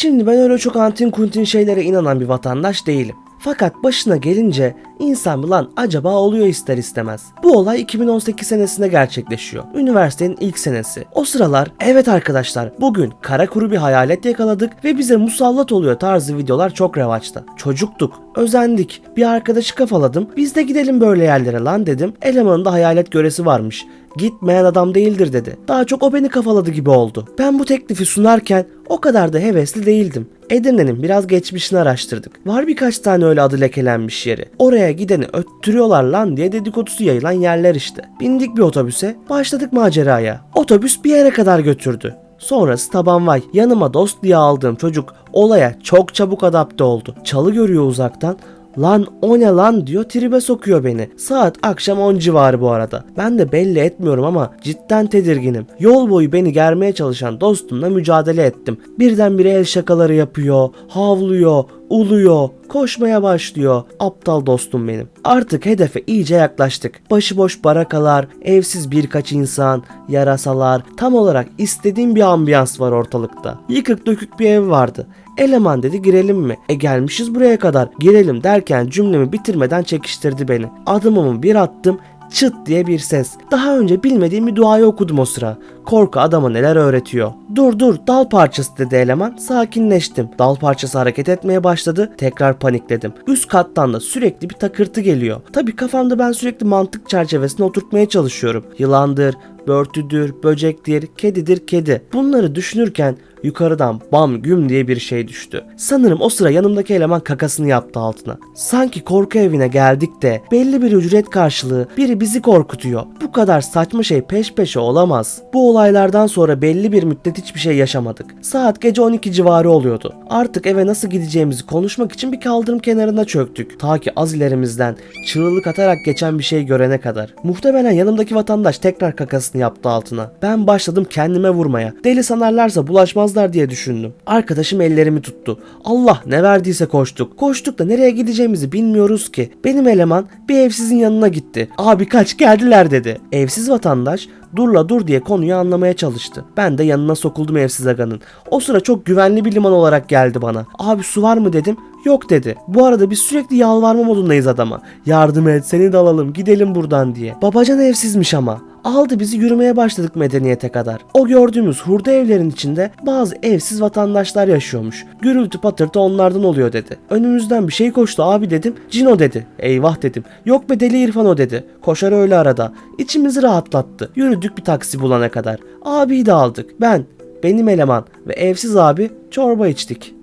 Şimdi ben öyle çok antin kuntin şeylere inanan bir vatandaş değilim. Fakat başına gelince insan lan acaba oluyor ister istemez. Bu olay 2018 senesinde gerçekleşiyor. Üniversitenin ilk senesi. O sıralar evet arkadaşlar bugün kara kuru bir hayalet yakaladık ve bize musallat oluyor tarzı videolar çok revaçta. Çocuktuk, özendik. Bir arkadaşı kafaladım. Biz de gidelim böyle yerlere lan dedim. Elemanında hayalet göresi varmış. Gitmeyen adam değildir dedi. Daha çok o beni kafaladı gibi oldu. Ben bu teklifi sunarken o kadar da hevesli değildim. Edirne'nin biraz geçmişini araştırdık. Var birkaç tane öyle adı lekelenmiş yeri. Oraya gideni öttürüyorlar lan diye dedikodusu yayılan yerler işte. Bindik bir otobüse, başladık maceraya. Otobüs bir yere kadar götürdü. Sonrası taban vay. Yanıma dost diye aldığım çocuk olaya çok çabuk adapte oldu. Çalı görüyor uzaktan. Lan o ne lan diyor tribe sokuyor beni. Saat akşam 10 civarı bu arada. Ben de belli etmiyorum ama cidden tedirginim. Yol boyu beni germeye çalışan dostumla mücadele ettim. Birdenbire el şakaları yapıyor, havlıyor, uluyor, koşmaya başlıyor. Aptal dostum benim. Artık hedefe iyice yaklaştık. Başıboş barakalar, evsiz birkaç insan, yarasalar, tam olarak istediğim bir ambiyans var ortalıkta. Yıkık dökük bir ev vardı. Eleman dedi girelim mi? E gelmişiz buraya kadar. Girelim derken cümlemi bitirmeden çekiştirdi beni. Adımımı bir attım çıt diye bir ses. Daha önce bilmediğim bir duayı okudum o sıra. Korku adama neler öğretiyor. Dur dur dal parçası dedi eleman. Sakinleştim. Dal parçası hareket etmeye başladı. Tekrar panikledim. Üst kattan da sürekli bir takırtı geliyor. Tabi kafamda ben sürekli mantık çerçevesine oturtmaya çalışıyorum. Yılandır, börtüdür, böcektir, kedidir, kedi. Bunları düşünürken yukarıdan bam güm diye bir şey düştü. Sanırım o sıra yanımdaki eleman kakasını yaptı altına. Sanki korku evine geldik de belli bir ücret karşılığı biri bizi korkutuyor. Bu kadar saçma şey peş peşe olamaz. Bu olaylardan sonra belli bir müddet hiçbir şey yaşamadık. Saat gece 12 civarı oluyordu. Artık eve nasıl gideceğimizi konuşmak için bir kaldırım kenarına çöktük. Ta ki az ilerimizden çığlık atarak geçen bir şey görene kadar. Muhtemelen yanımdaki vatandaş tekrar kakasını yaptı altına. Ben başladım kendime vurmaya. Deli sanarlarsa bulaşmazlar diye düşündüm. Arkadaşım ellerimi tuttu. Allah ne verdiyse koştuk. Koştuk da nereye gideceğimizi bilmiyoruz ki. Benim eleman bir evsizin yanına gitti. Abi kaç geldiler dedi. Evsiz vatandaş durla dur diye konuyu anlamaya çalıştı. Ben de yanına sokuldum evsiz aganın. O sıra çok güvenli bir liman olarak geldi bana. Abi su var mı dedim. Yok dedi. Bu arada biz sürekli yalvarma modundayız adama. Yardım et seni de alalım gidelim buradan diye. Babacan evsizmiş ama. Aldı bizi yürümeye başladık medeniyete kadar. O gördüğümüz hurda evlerin içinde bazı evsiz vatandaşlar yaşıyormuş. Gürültü patırtı onlardan oluyor dedi. Önümüzden bir şey koştu abi dedim. Cino dedi. Eyvah dedim. Yok be deli İrfan o dedi. Koşar öyle arada. İçimizi rahatlattı. Yürüdük bir taksi bulana kadar. Abiyi de aldık. Ben, benim eleman ve evsiz abi çorba içtik.